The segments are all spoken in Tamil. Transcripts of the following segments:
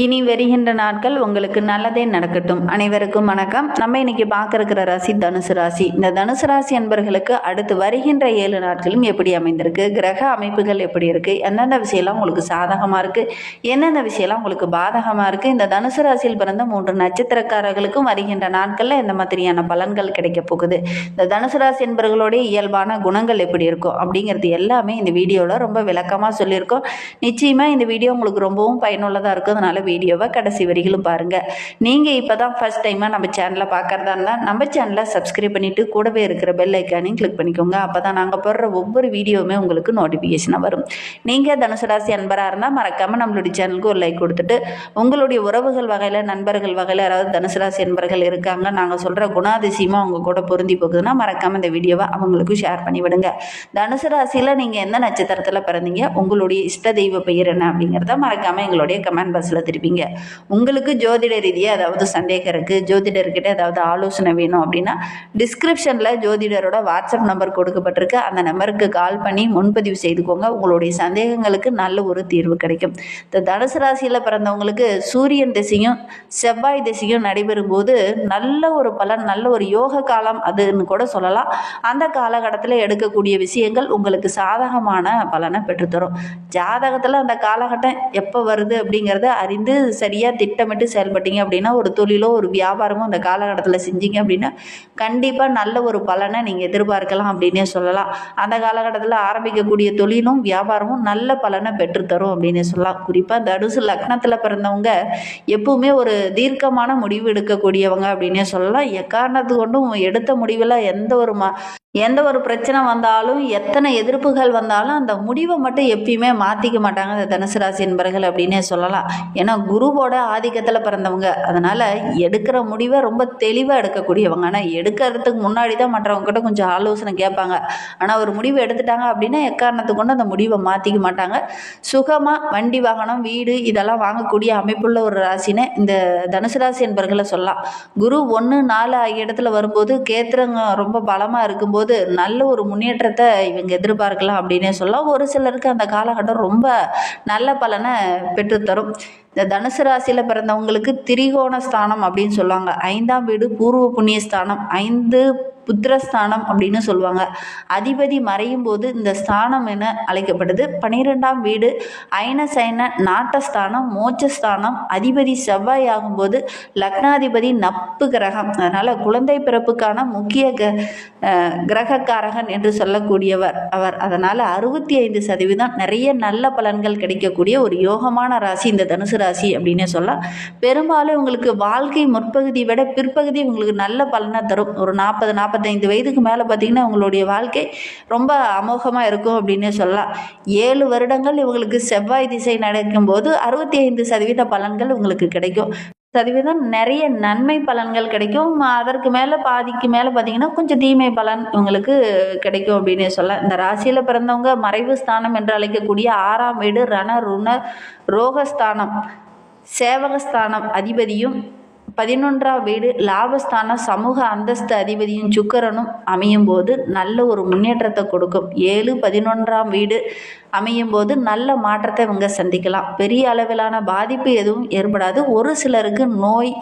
இனி வருகின்ற நாட்கள் உங்களுக்கு நல்லதே நடக்கட்டும். அனைவருக்கும் வணக்கம். நம்ம இன்னைக்கு பார்க்க இருக்கிற ராசி தனுசு ராசி. இந்த தனுசு ராசி என்பர்களுக்கு அடுத்து வருகின்ற ஏழு நாட்களும் எப்படி அமைந்திருக்கு? கிரக அமைப்புகள் எப்படி இருக்கு? எந்தெந்த விஷயம்லாம் உங்களுக்கு சாதகமாக இருக்கு? எந்தெந்த விஷயம்லாம் உங்களுக்கு பாதகமாக இருக்கு? இந்த தனுசு ராசியில் பிறந்த மூன்று நட்சத்திரக்காரர்களுக்கும் வருகின்ற நாட்களில் எந்த மாதிரியான பலன்கள் கிடைக்க போகுது? இந்த தனுசு ராசி என்பர்களுடைய இயல்பான குணங்கள் எப்படி இருக்கும் அப்படிங்கிறது எல்லாமே இந்த வீடியோவில் ரொம்ப விளக்கமாக சொல்லியிருக்கோம். நிச்சயமாக இந்த வீடியோ உங்களுக்கு ரொம்பவும் பயனுள்ளதாக இருக்கும். அதனால் வீடியோவை கடைசி வரிகளும் பாருங்கள் நீங்கள் இப்போ தான் ஃபஸ்ட் டைமாக நம்ம சேனலை பார்க்குறதா இருந்தால் நம்ம சேனலை சப்ஸ்கிரைப் பண்ணிவிட்டு கூடவே இருக்கிற பெல் ஐக்கானையும் கிளிக் பண்ணிக்கோங்க. அப்போ தான் நாங்கள் போடுற ஒவ்வொரு வீடியோவுமே உங்களுக்கு நோட்டிஃபிகேஷனாக வரும். நீங்கள் தனுசு ராசி அன்பராக இருந்தால் மறக்காமல் நம்மளுடைய சேனலுக்கு ஒரு லைக் கொடுத்துட்டு உங்களுடைய உறவுகள் வகையில் நண்பர்கள் வகையில் யாராவது தனுசு ராசி அன்பர்கள் இருக்காங்க நாங்கள் சொல்கிற குணாதிசயமாக அவங்க கூட பொருந்தி போகுதுன்னா மறக்காமல் இந்த வீடியோவை அவங்களுக்கு ஷேர் பண்ணி விடுங்க. தனுசு ராசியில் நீங்கள் எந்த நட்சத்திரத்தில் பிறந்தீங்க உங்களுடைய இஷ்ட தெய்வ பெயர் என்ன அப்படிங்கிறத மறக்காமல் எங்களுடைய கமெண்ட் பாக்ஸில் திருப்பிங்க உங்களுக்கு ஜோதிட ரீதியாக ஏதாவது சந்தேகம் இருக்குது ஜோதிடர்கிட்ட ஏதாவது ஆலோசனை வேணும் அப்படின்னா டிஸ்கிரிப்ஷனில் ஜோதிடரோட வாட்ஸ்அப் நம்பர் கொடுக்கப்பட்டிருக்கு. அந்த நம்பருக்கு கால் பண்ணி முன்பதிவு செய்துக்கோங்க. உங்களுடைய சந்தேகங்களுக்கு நல்ல ஒரு தீர்வு கிடைக்கும். இந்த தனுசு ராசியில் பிறந்தவங்களுக்கு சூரியன் திசையும் செவ்வாய் திசையும் நடைபெறும் போது நல்ல ஒரு பலன் நல்ல ஒரு யோக காலம் அதுன்னு கூட சொல்லலாம். அந்த காலகட்டத்தில் எடுக்கக்கூடிய விஷயங்கள் உங்களுக்கு சாதகமான பலனை பெற்றுத்தரும். ஜாதகத்தில் அந்த காலகட்டம் எப்போ வருது அப்படிங்கிறத அறிந்து சரியாக திட்டமிட்டு செயல்பட்டீங்க அப்படின்னா ஒரு தொழிலோ ஒரு வியாபாரமோ அந்த காலகட்டத்தில் செஞ்சீங்க அப்படின்னா கண்டிப்பாக நல்ல ஒரு பலனை நீங்கள் எதிர்பார்க்கலாம் அப்படின்னே சொல்லலாம். அந்த காலகட்டத்தில் ஆரம்பிக்கக்கூடிய தொழிலும் வியாபாரமும் நல்ல பலனை பெற்றுத்தரும் அப்படின்னே சொல்லலாம். குறிப்பாக தடுசு லக்னத்தில் பிறந்தவங்க எப்பவுமே ஒரு தீர்க்கமான முடிவு எடுக்கக்கூடியவங்க அப்படின்னே சொல்லலாம். எக்காரணத்து கொண்டும் எடுத்த முடிவில் எந்த ஒரு ம எந்த ஒரு பிரச்சனை வந்தாலும் எத்தனை எதிர்ப்புகள் வந்தாலும் அந்த முடிவை மட்டும் எப்பயுமே மாற்றிக்க மாட்டாங்க இந்த தனுசு ராசி என்பர்கள் அப்படின்னே சொல்லலாம். ஏன்னா குருவோட ஆதிக்கத்தில் பிறந்தவங்க. அதனால் எடுக்கிற முடிவை ரொம்ப தெளிவாக எடுக்கக்கூடியவங்க. ஆனால் எடுக்கிறதுக்கு முன்னாடி தான் மற்றவங்ககிட்ட கொஞ்சம் ஆலோசனை கேட்பாங்க. ஆனால் ஒரு முடிவு எடுத்துட்டாங்க அப்படின்னா எக்காரணத்துக்கு கொண்டு அந்த முடிவை மாற்றிக்க மாட்டாங்க. சுகமாக வண்டி வாகனம் வீடு இதெல்லாம் வாங்கக்கூடிய அமைப்புள்ள ஒரு ராசின்னு இந்த தனுசு ராசி என்பர்களை சொல்லலாம். குரு ஒன்று நாலு ஆகிய இடத்துல வரும்போது கேத்திரங்க ரொம்ப பலமாக இருக்கும்போது நல்ல ஒரு முன்னேற்றத்தை இவங்க எதிர்பார்க்கலாம் அப்படின்னே சொல்லலாம். ஒரு சிலருக்கு அந்த காலகட்டம் ரொம்ப நல்ல பலனை பெற்றுத்தரும். இந்த தனுசு ராசியில் பிறந்தவங்களுக்கு திரிகோண ஸ்தானம் அப்படின்னு சொல்லுவாங்க. ஐந்தாம் வீடு பூர்வ புண்ணிய ஸ்தானம் ஐந்து புத்திரஸ்தானம் அப்படின்னு சொல்லுவாங்க. அதிபதி மறையும் போது இந்த ஸ்தானம் என அழைக்கப்படுது. பனிரெண்டாம் வீடு ஐன சயன நாட்டஸ்தானம் மோட்சஸ்தானம் அதிபதி செவ்வாய் ஆகும்போது லக்னாதிபதி நப்பு கிரகம். அதனால் குழந்தை பிறப்புக்கான முக்கிய க கிரகக்காரகன் என்று சொல்லக்கூடியவர் அவர். அதனால் அறுபத்தி ஐந்து சதவீதம் நிறைய நல்ல பலன்கள் கிடைக்கக்கூடிய ஒரு யோகமான ராசி இந்த தனுசு ராசி அப்படின்னே சொல்லலாம். பெரும்பாலும் உங்களுக்கு வாழ்க்கை முற்பகுதி விட பிற்பகுதி உங்களுக்கு நல்ல பலனாக தரும். ஒரு நாற்பது நாற்பத்தைந்து வயதுக்கு மேலே பார்த்தீங்கன்னா உங்களுடைய வாழ்க்கை ரொம்ப அமோகமாக இருக்கும் அப்படின்னே சொல்லலாம். ஏழு வருடங்கள் இவங்களுக்கு செவ்வாய் திசை நடக்கும்போது அறுபத்தி ஐந்து சதவீத பலன்கள் உங்களுக்கு கிடைக்கும். சதவீதம் நிறைய நன்மை பலன்கள் கிடைக்கும். அதற்கு மேலே பாதிக்கு மேலே பார்த்தீங்கன்னா கொஞ்சம் தீமை பலன் இவங்களுக்கு கிடைக்கும் அப்படின்னு சொல்ல இந்த ராசியில் பிறந்தவங்க மறைவு ஸ்தானம் என்று அழைக்கக்கூடிய ஆறாம் வீடு ரண ருண ரோகஸ்தானம் சேவகஸ்தானம் அதிபதியும் பதினொன்றாம் வீடு லாபஸ்தான சமூக அந்தஸ்து அதிபதியும் சுக்கரனும் அமையும் போது நல்ல ஒரு முன்னேற்றத்தை கொடுக்கும். ஏழு பதினொன்றாம் வீடு அமையும் போது நல்ல மாற்றத்தை இவங்க சந்திக்கலாம். பெரிய அளவிலான பாதிப்பு எதுவும் ஏற்படாது. ஒரு சிலருக்கு நோய்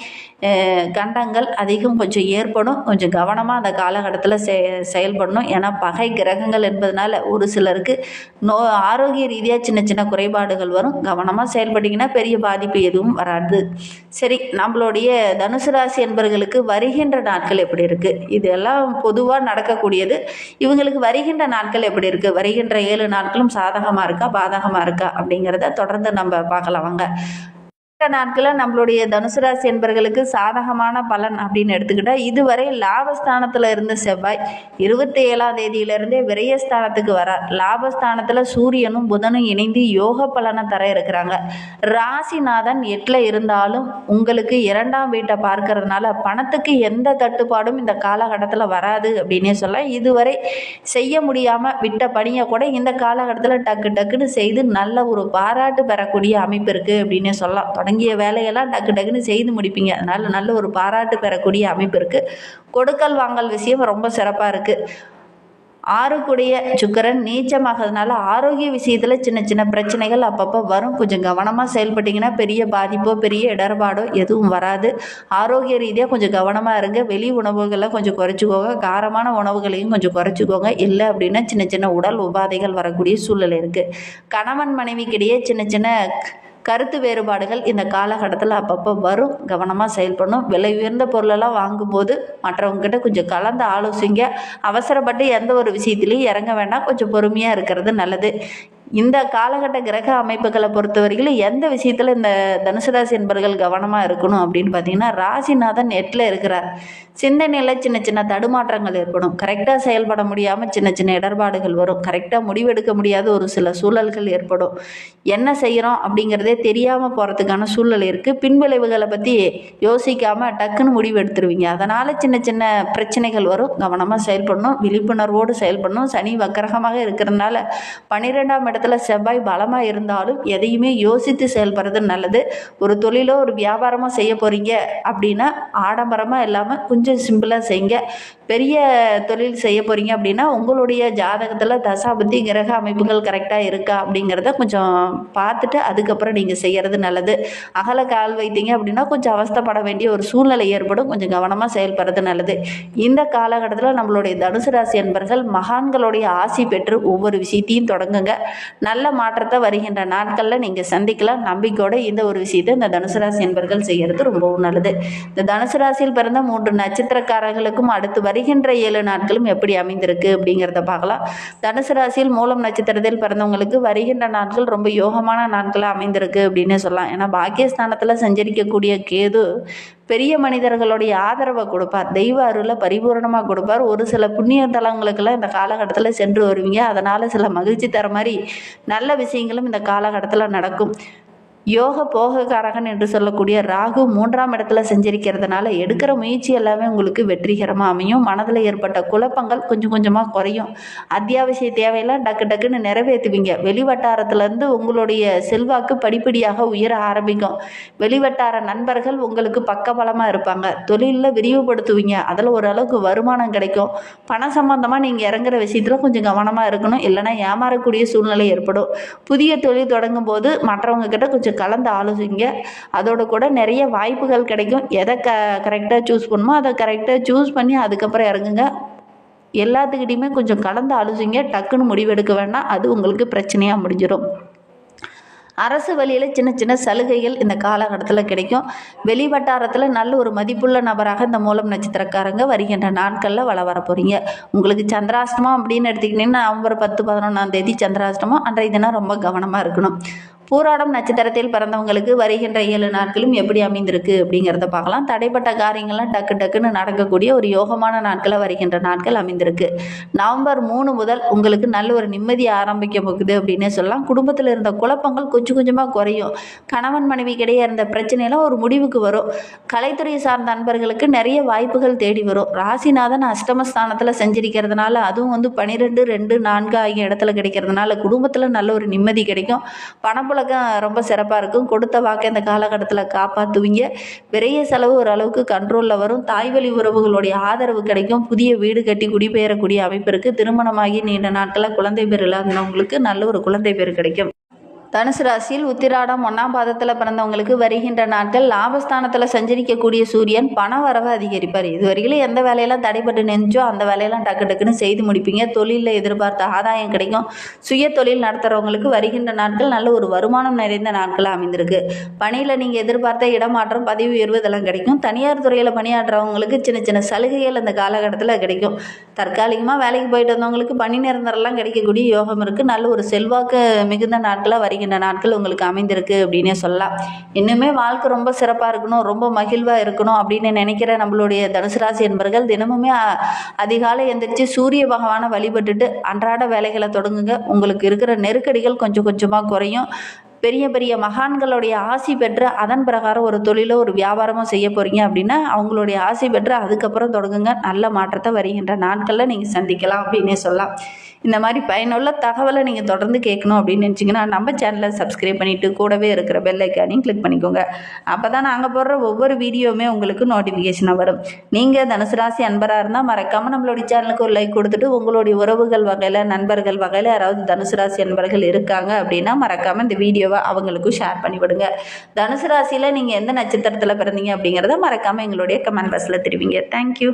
கண்டங்கள் அதிகம் கொஞ்சம் ஏற்படும். கொஞ்சம் கவனமாக அந்த காலகட்டத்தில் செ செயல்படணும். ஏன்னா பகை கிரகங்கள் என்பதனால ஒரு சிலருக்கு நோ ஆரோக்கிய ரீதியாக சின்ன சின்ன குறைபாடுகள் வரும். கவனமாக செயல்பட்டிங்கன்னா பெரிய பாதிப்பு எதுவும் வராது. சரி நம்மளுடைய தனுசு ராசி என்பவர்களுக்கு வருகின்ற நாட்கள் எப்படி இருக்குது இதெல்லாம் பொதுவாக நடக்கக்கூடியது. இவங்களுக்கு வருகின்ற நாட்கள் எப்படி இருக்குது வருகின்ற ஏழு நாட்களும் சாதகமாக இருக்கா? பாதகமாக இருக்கா? அப்படிங்கிறத தொடர்ந்து நம்ம பார்க்கலாம். வாங்க. நாட்களில் நம்மளுடைய தனுசு ராசி என்பர்களுக்கு சாதகமான பலன் அப்படின்னு எடுத்துக்கிட்டால் இதுவரை லாபஸ்தானத்தில் இருந்த செவ்வாய் இருபத்தி ஏழாம் தேதியிலிருந்தே விரயஸ்தானத்துக்கு வரார். லாபஸ்தானத்தில் சூரியனும் புதனும் இணைந்து யோக பலனை தர இருக்கிறாங்க. ராசிநாதன் எட்டில் இருந்தாலும் உங்களுக்கு இரண்டாம் வீட்டை பார்க்கறதுனால பணத்துக்கு எந்த தட்டுப்பாடும் இந்த காலகட்டத்தில் வராது அப்படின்னே சொல்ல இதுவரை செய்ய முடியாமல் விட்ட பணியை கூட இந்த காலகட்டத்தில் டக்கு டக்குன்னு செய்து நல்ல ஒரு பாராட்டு பெறக்கூடிய அமைப்பு இருக்குது அப்படின்னே சொல்லலாம். தொடங்கிய வேலையெல்லாம் டக்கு டக்குன்னு செய்து முடிப்பீங்க. அதனால் நல்ல ஒரு பாராட்டு பெறக்கூடிய அமைப்பு இருக்குது கொடுக்கல் வாங்கல் விஷயம் ரொம்ப சிறப்பாக இருக்குது ஆறுக்குடைய சுக்கரன் நீச்சமாகிறதுனால ஆரோக்கிய விஷயத்தில் சின்ன சின்ன பிரச்சனைகள் அப்பப்போ வரும். கொஞ்சம் கவனமாக செயல்பட்டிங்கன்னா பெரிய பாதிப்போ பெரிய இடர்பாடோ எதுவும் வராது. ஆரோக்கிய ரீதியாக கொஞ்சம் கவனமாக இருங்க. வெளி உணவுகளை கொஞ்சம் குறைச்சிக்கோங்க. காரமான உணவுகளையும் கொஞ்சம் குறைச்சிக்கோங்க. இல்லை அப்படின்னா சின்ன சின்ன உடல் உபாதைகள் வரக்கூடிய சூழ்நிலை இருக்குது கணவன் மனைவிக்கிடையே சின்ன சின்ன கருத்து வேறுபாடுகள் இந்த காலகட்டத்தில் அப்பப்போ வரும். கவனமாக செயல்படணும். விலை உயர்ந்த பொருளெல்லாம் வாங்கும்போது மற்றவங்ககிட்ட கொஞ்சம் கலந்து ஆலோசிங்க. அவசரப்பட்டு எந்த ஒரு விஷயத்துலையும் இறங்க வேண்டாம். கொஞ்சம் பொறுமையாக இருக்கிறது நல்லது. இந்த காலகட்ட கிரக அமைப்புகளை பொறுத்தவரையிலும் எந்த விஷயத்தில் இந்த தனுசு ராசி என்பர்கள் கவனமாக இருக்கணும் அப்படின்னு பார்த்தீங்கன்னா ராசிநாதன் எட்டில் இருக்கிறார். சிந்தனையில் சின்ன சின்ன தடுமாற்றங்கள் ஏற்படும். கரெக்டாக செயல்பட முடியாமல் சின்ன சின்ன இடர்பாடுகள் வரும். கரெக்டாக முடிவெடுக்க முடியாத ஒரு சில சூழல்கள் ஏற்படும். என்ன செய்கிறோம் அப்படிங்கிறதே தெரியாமல் போகிறதுக்கான சூழல் இருக்குது பின்விளைவுகளை பற்றி யோசிக்காமல் டக்குன்னு முடிவு எடுத்துருவீங்க அதனால் சின்ன சின்ன பிரச்சனைகள் வரும். கவனமாக செயல்படணும். விழிப்புணர்வோடு செயல்படணும். சனி வக்கரகமாக இருக்கிறதுனால பன்னிரெண்டாம் இடத்துல செவ்வாய் பலமாக இருந்தாலும் எதையுமே யோசித்து செயல்படுறது நல்லது. ஒரு தொழிலோ ஒரு வியாபாரமோ செய்ய போகிறீங்க அப்படின்னா ஆடம்பரமாக இல்லாமல் கொஞ்சம் சிம்பிளாக செய்யுங்க. பெரிய தொழில் செய்ய போகிறீங்க அப்படின்னா உங்களுடைய ஜாதகத்தில் தசாபதி கிரக அமைப்புகள் கரெக்டாக இருக்கா அப்படிங்கிறத கொஞ்சம் பார்த்துட்டு அதுக்கப்புறம் நீங்கள் செய்கிறது நல்லது. அகல கால் வைத்தீங்க அப்படின்னா கொஞ்சம் அவஸ்தைப்பட வேண்டிய ஒரு சூழ்நிலை ஏற்படும். கொஞ்சம் கவனமாக செயல்படுறது நல்லது. இந்த காலகட்டத்தில் நம்மளுடைய தனுசு ராசி என்பர்கள் மகான்களுடைய ஆசி பெற்று ஒவ்வொரு விஷயத்தையும் தொடங்குங்க. நல்ல மாற்றத்தை வருகின்ற நாட்களில் நீங்கள் சந்திக்கலாம். நம்பிக்கையோட இந்த ஒரு விஷயத்தை இந்த தனுசு ராசி என்பர்கள் செய்கிறது ரொம்பவும் நல்லது. இந்த தனுசு ராசியில் பிறந்த மூன்று நட்சத்திரக்காரர்களுக்கும் அடுத்து வருகின்ற ஏழு நாட்களும் எப்படி அமைந்திருக்கு அப்படிங்கிறத பார்க்கலாம். தனுசு ராசியில் மூலம் நட்சத்திரத்தில் பிறந்தவங்களுக்கு வருகின்ற நாட்கள் ரொம்ப யோகமான நாட்களாக அமைந்திருக்கு அப்படின்னு சொல்லலாம். ஏன்னா பாக்கியஸ்தானத்தில் சஞ்சரிக்கக்கூடிய கேது பெரிய மனிதர்களுடைய ஆதரவை கொடுப்பார். தெய்வ அருளை பரிபூரணமாக கொடுப்பார். ஒரு சில புண்ணிய தலங்களுக்கெல்லாம் இந்த காலகட்டத்தில் சென்று வருவீங்க. அதனால் சில மகிழ்ச்சி தர மாதிரி நல்ல விஷயங்களும் இந்த காலகட்டத்தில் நடக்கும். யோக போகக்காரகன் என்று சொல்லக்கூடிய ராகு மூன்றாம் இடத்துல செஞ்சிருக்கிறதுனால எடுக்கிற முயற்சி எல்லாமே உங்களுக்கு வெற்றிகரமாக அமையும். மனதில் ஏற்பட்ட குழப்பங்கள் கொஞ்சம் கொஞ்சமாக குறையும். அத்தியாவசிய தேவையெல்லாம் டக்கு டக்குன்னு நிறைவேற்றுவீங்க. வெளிவட்டாரத்துலேருந்து உங்களுடைய செல்வாக்கு படிப்படியாக உயர ஆரம்பிக்கும். வெளிவட்டார நண்பர்கள் உங்களுக்கு பக்கபலமாக இருப்பாங்க. தொழிலில் விரிவுபடுத்துவீங்க. அதில் ஓரளவுக்கு வருமானம் கிடைக்கும். பணம் சம்பந்தமாக நீங்கள் இறங்குற விஷயத்தில் கொஞ்சம் கவனமாக இருக்கணும். இல்லைன்னா ஏமாறக்கூடிய சூழ்நிலை ஏற்படும். புதிய தொழில் தொடங்கும் போது மற்றவங்க கிட்ட கொஞ்சம் கலந்து ஆலோசிங்க. அதோட கூட நிறைய வாய்ப்புகள் கிடைக்கும். எதை க கரெக்டாக சூஸ் பண்ணுமோ அதை கரெக்டாக சூஸ் பண்ணி அதுக்கப்புறம் இறங்குங்க. எல்லாத்துக்கிட்டையுமே கொஞ்சம் கலந்து ஆலோசிங்க. டக்குன்னு முடிவெடுக்க வேண்டாம். அது உங்களுக்கு பிரச்சனையாக முடிஞ்சிடும் அரசு வழியில் சின்ன சின்ன சலுகைகள் இந்த காலகட்டத்தில் கிடைக்கும். வெளி வட்டாரத்தில் நல்ல ஒரு மதிப்புள்ள நபராக இந்த மூலம் நட்சத்திரக்காரங்க வருகின்ற நாட்களில் வள வர போகிறீங்க உங்களுக்கு சந்திராஷ்டமம் அப்படின்னு எடுத்துக்கிட்டிங்கன்னா நவம்பர் பத்து பதினொன்றாம் தேதி சந்திராஷ்டமம். அன்றைய தினம் ரொம்ப கவனமாக இருக்கணும். பூராடம் நட்சத்திரத்தில் பிறந்தவங்களுக்கு வருகின்ற ஏழு நாட்களும் எப்படி அமைந்திருக்கு அப்படிங்கிறத பார்க்கலாம். தடைப்பட்ட காரியங்கள்லாம் டக்கு டக்குன்னு நடக்கக்கூடிய ஒரு யோகமான நாட்களை வருகின்ற நாட்கள் அமைந்திருக்கு. நவம்பர் மூணு முதல் உங்களுக்கு நல்ல ஒரு நிம்மதி ஆரம்பிக்க போகுது அப்படின்னே சொல்லலாம். குடும்பத்தில் இருந்த குழப்பங்கள் கொஞ்சம் கொஞ்சமாக குறையும். கணவன் மனைவிக்கிடையே இருந்த பிரச்சனையெல்லாம் ஒரு முடிவுக்கு வரும். கலைத்துறை சார்ந்த நண்பர்களுக்கு நிறைய வாய்ப்புகள் தேடி வரும். ராசிநாதன் அஷ்டமஸ்தானத்தில் செஞ்சிருக்கிறதுனால அதுவும் வந்து பனிரெண்டு ரெண்டு நான்கு ஆகிய இடத்துல கிடைக்கிறதுனால குடும்பத்தில் நல்ல ஒரு நிம்மதி கிடைக்கும். பணப்புழக்கம் ரொம்ப சிறப்பாக இருக்கும். கொடுத்த வாக்கை இந்த காலகட்டத்தில் காப்பாற்றுவீங்க விரைய செலவு ஓரளவுக்கு கண்ட்ரோலில் வரும். தாய்வழி உறவுகளுடைய ஆதரவு கிடைக்கும். புதிய வீடு கட்டி குடிபெயரக்கூடிய அமைப்பு இருக்குது திருமணமாகி நீண்ட நாட்களில் குழந்தை பேர் இல்லாதவங்களுக்கு நல்ல ஒரு குழந்தை பேர் கிடைக்கும். தனுசு ராசியில் உத்திராடம் ஒன்றாம் பாதத்தில் பிறந்தவங்களுக்கு வருகின்ற நாட்கள் லாபஸ்தானத்தில் சஞ்சரிக்கக்கூடிய சூரியன் பண வரவை அதிகரிப்பார். இதுவரையிலும் எந்த வேலையெல்லாம் தடைப்பட்டு நினைச்சோ அந்த வேலையெல்லாம் டக்கு டக்குன்னு செய்து முடிப்பீங்க. தொழிலில் எதிர்பார்த்த ஆதாயம் கிடைக்கும். சுய தொழில் நடத்துகிறவங்களுக்கு வருகின்ற நாட்கள் நல்ல ஒரு வருமானம் நிறைந்த நாட்களாக அமைந்திருக்கு. பணியில் நீங்கள் எதிர்பார்த்த இடமாற்றம் பதவி உயர்வு இதெல்லாம் கிடைக்கும். தனியார் துறையில் பணியாற்றுறவங்களுக்கு சின்ன சின்ன சலுகைகள் அந்த காலகட்டத்தில் கிடைக்கும். தற்காலிகமாக வேலைக்கு போயிட்டு வந்தவங்களுக்கு பணி நிரந்தரம்லாம் கிடைக்கக்கூடிய யோகம் இருக்குது நல்ல ஒரு செல்வாக்கு மிகுந்த நாட்களாக வருகின்ற நாட்கள் உங்களுக்கு அமைந்திருக்கு அப்படின்னே சொல்லலாம். இன்னுமே வாழ்க்கை ரொம்ப சிறப்பாக இருக்கணும் ரொம்ப மகிழ்வாக இருக்கணும் அப்படின்னு நினைக்கிற நம்மளுடைய தனுசு ராசி என்பர்கள் தினமுமே அதிகாலை எந்திரிச்சு சூரிய பகவானை வழிபட்டுட்டு அன்றாட வேலைகளை தொடங்குங்க. உங்களுக்கு இருக்கிற நெருக்கடிகள் கொஞ்சம் கொஞ்சமாக குறையும். பெரிய பெரிய மகான்களுடைய ஆசி பெற்று அதன் பிரகாரம் ஒரு தொழிலோ ஒரு வியாபாரமோ செய்ய போகிறீங்க அப்படின்னா அவங்களுடைய ஆசை பெற்று அதுக்கப்புறம் தொடங்குங்க. நல்ல மாற்றத்தை வருகின்ற நாட்களில் நீங்கள் சந்திக்கலாம் அப்படின்னே சொல்லலாம். இந்த மாதிரி பயனுள்ள தகவலை நீங்கள் தொடர்ந்து கேட்கணும் அப்படின்னு நினச்சிங்கன்னா நம்ம சேனலை சப்ஸ்கிரைப் பண்ணிவிட்டு கூடவே இருக்கிற பெல்லைக்கானையும் கிளிக் பண்ணிக்கோங்க. அப்போ தான் நாங்கள் போடுற ஒவ்வொரு வீடியோவுமே உங்களுக்கு நோட்டிஃபிகேஷனாக வரும். நீங்கள் தனுசு ராசி அன்பராக இருந்தால் மறக்காமல் நம்மளுடைய சேனலுக்கு ஒரு லைக் கொடுத்துட்டு உங்களுடைய உறவுகள் வகையில் நண்பர்கள் வகையில் யாராவது தனுசு ராசி அன்பர்கள் இருக்காங்க அப்படின்னா மறக்காமல் இந்த வீடியோவை வீடியோவை அவங்களுக்கும் ஷேர் பண்ணி விடுங்க. தனுசு ராசியில் நீங்கள் எந்த நட்சத்திரத்தில் பிறந்தீங்க அப்படிங்கிறத மறக்காமல் எங்களுடைய கமெண்ட் பாக்ஸில் தெரிவிங்க. தேங்க்யூ